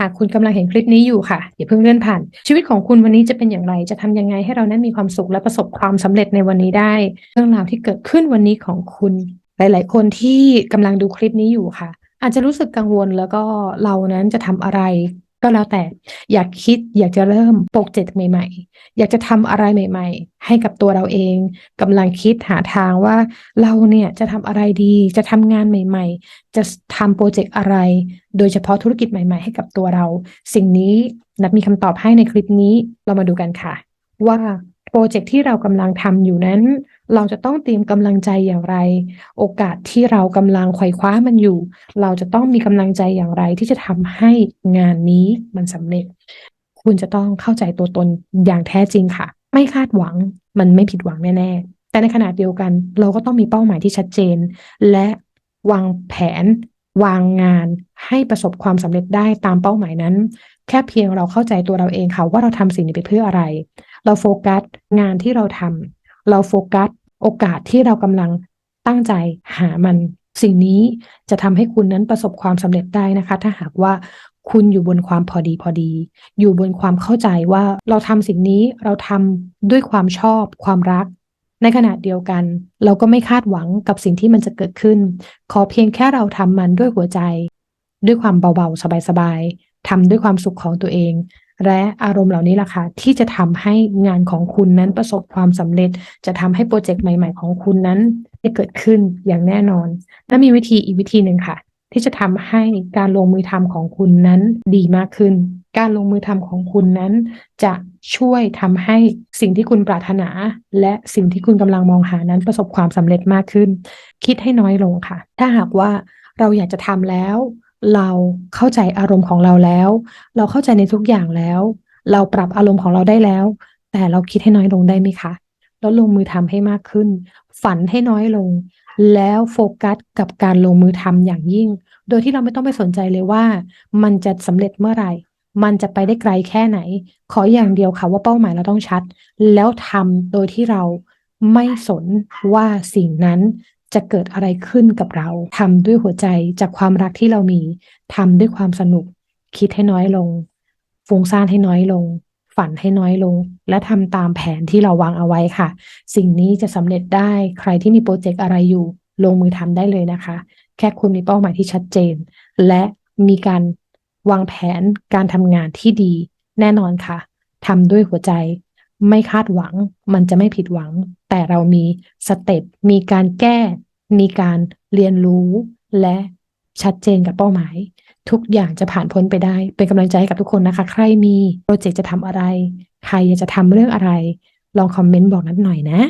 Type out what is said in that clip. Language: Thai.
หากคุณกำลังเห็นคลิปนี้อยู่ค่ะอย่าเพิ่งเลื่อนผ่าน ชีวิตของคุณวันนี้จะเป็นอย่างไร จะทำยังไงให้เรานั้นมีความสุขและประสบความสำเร็จในวันนี้ได้ เรื่องราวที่เกิดขึ้นวันนี้ของคุณ หลาย ๆ คนที่กำลังดูคลิปนี้อยู่ค่ะ อาจจะรู้สึกกังวลแล้วก็เรานั้นจะทำอะไร ก็แล้วแต่อยากคิดอยากจะเริ่มโปรเจกต์ใหม่ ๆ อยากจะทำอะไรใหม่ ๆ ให้กับตัวเราเองกำลังคิดหาทางว่าเราเนี่ยจะทำอะไรดี จะทำงานใหม่ ๆ จะทำโปรเจกต์อะไร โดยเฉพาะธุรกิจใหม่ ๆ ให้กับตัวเรา สิ่งนี้นัดมีคำตอบให้ในคลิปนี้เรามาดูกันค่ะ ว่า โปรเจกต์ที่เรากำลังทำอยู่นั้น เราจะต้องเตรียมกำลังใจอย่างไร โอกาสที่เรากำลังไขว่คว้ามันอยู่ เราจะต้องมีกำลังใจอย่างไรที่จะทำให้งานนี้มันสำเร็จ คุณจะต้องเข้าใจตัวตนอย่างแท้จริงค่ะ ไม่คาดหวังมันไม่ผิดหวังแน่ๆแต่ในขณะเดียวกัน เราก็ต้องมีเป้าหมายที่ชัดเจน และวางแผน วางงานให้ประสบความสำเร็จได้ตามเป้าหมายนั้น แค่เพียงเราเข้าใจตัวเราเองค่ะว่าเราทำสิ่งนี้ไปเพื่ออะไร เราโฟกัสงานที่เราทำเราโฟกัสโอกาสที่เรากำลังตั้งใจหามัน สิ่งนี้จะทำให้คุณนั้นประสบความสำเร็จได้นะคะ ถ้าหากว่าคุณอยู่บนความพอดีพอดี อยู่บนความเข้าใจว่าเราทำสิ่งนี้เราทำด้วยความชอบ ความรัก ในขณะเดียวกัน เราก็ไม่คาดหวังกับสิ่งที่มันจะเกิดขึ้น ขอเพียงแค่เราทำมันด้วยหัวใจ ด้วยความเบาๆ สบายๆทำด้วยความสุขของตัวเอง และอารมณ์เหล่านี้ล่ะค่ะที่จะทำให้งานของคุณนั้นประสบความสำเร็จ จะทำให้โปรเจกต์ใหม่ ๆ ของคุณนั้นได้เกิดขึ้นอย่างแน่นอน และมีวิธีอีกวิธีหนึ่งค่ะ ที่จะทำให้การลงมือทำของคุณนั้นดีมากขึ้น การลงมือทำของคุณนั้น จะช่วยทำให้สิ่งที่คุณปรารถนา และสิ่งที่คุณกำลังมองหานั้นประสบความสำเร็จมากขึ้น คิดให้น้อยลงค่ะ ถ้าหากว่าเราอยากจะทำแล้ว เราเข้าใจอารมณ์ของเราแล้ว เราเข้าใจในทุกอย่างแล้ว เราปรับอารมณ์ของเราได้แล้ว แต่เราคิดให้น้อยลงได้ไหมคะแล้วลงมือทำให้มากขึ้น ฝันให้น้อยลง แล้วโฟกัสกับการลงมือทำอย่างยิ่ง โดยที่เราไม่ต้องไปสนใจเลยว่า มันจะสำเร็จเมื่อไหร่ มันจะไปได้ไกลแค่ไหน ขออย่างเดียวค่ะว่าเป้าหมายเราต้องชัด แล้วทำโดยที่เราไม่สนว่าสิ่งนั้นจะเกิดอะไรขึ้นกับเราทำด้วยหัวใจจากความรักที่เรามีทำด้วยความสนุก คิดให้น้อยลงฟุ้งซ่านให้น้อยลง ฝันให้น้อยลง และทำตามแผนที่เราวางเอาไว้ค่ะ สิ่งนี้จะสำเร็จได้ใครที่มีโปรเจกต์อะไรอยู่ ลงมือทำได้เลยนะคะ แค่คุณมีเป้าหมายที่ชัดเจน และมีการ วางแผนการทำงานที่ดี แน่นอนค่ะทำด้วยหัวใจ ไม่คาดหวัง มันจะไม่ผิดหวัง แต่เรามีสเต็ปมีการแก้ มีการเรียนรู้ และชัดเจนกับเป้าหมาย ทุกอย่างจะผ่านพ้นไปได้ เป็นกำลังใจให้กับทุกคนนะคะ ใครมีโปรเจกต์จะทำอะไร ใครอยากจะทำเรื่องอะไร ลองคอมเมนต์บอกนัดหน่อยนะ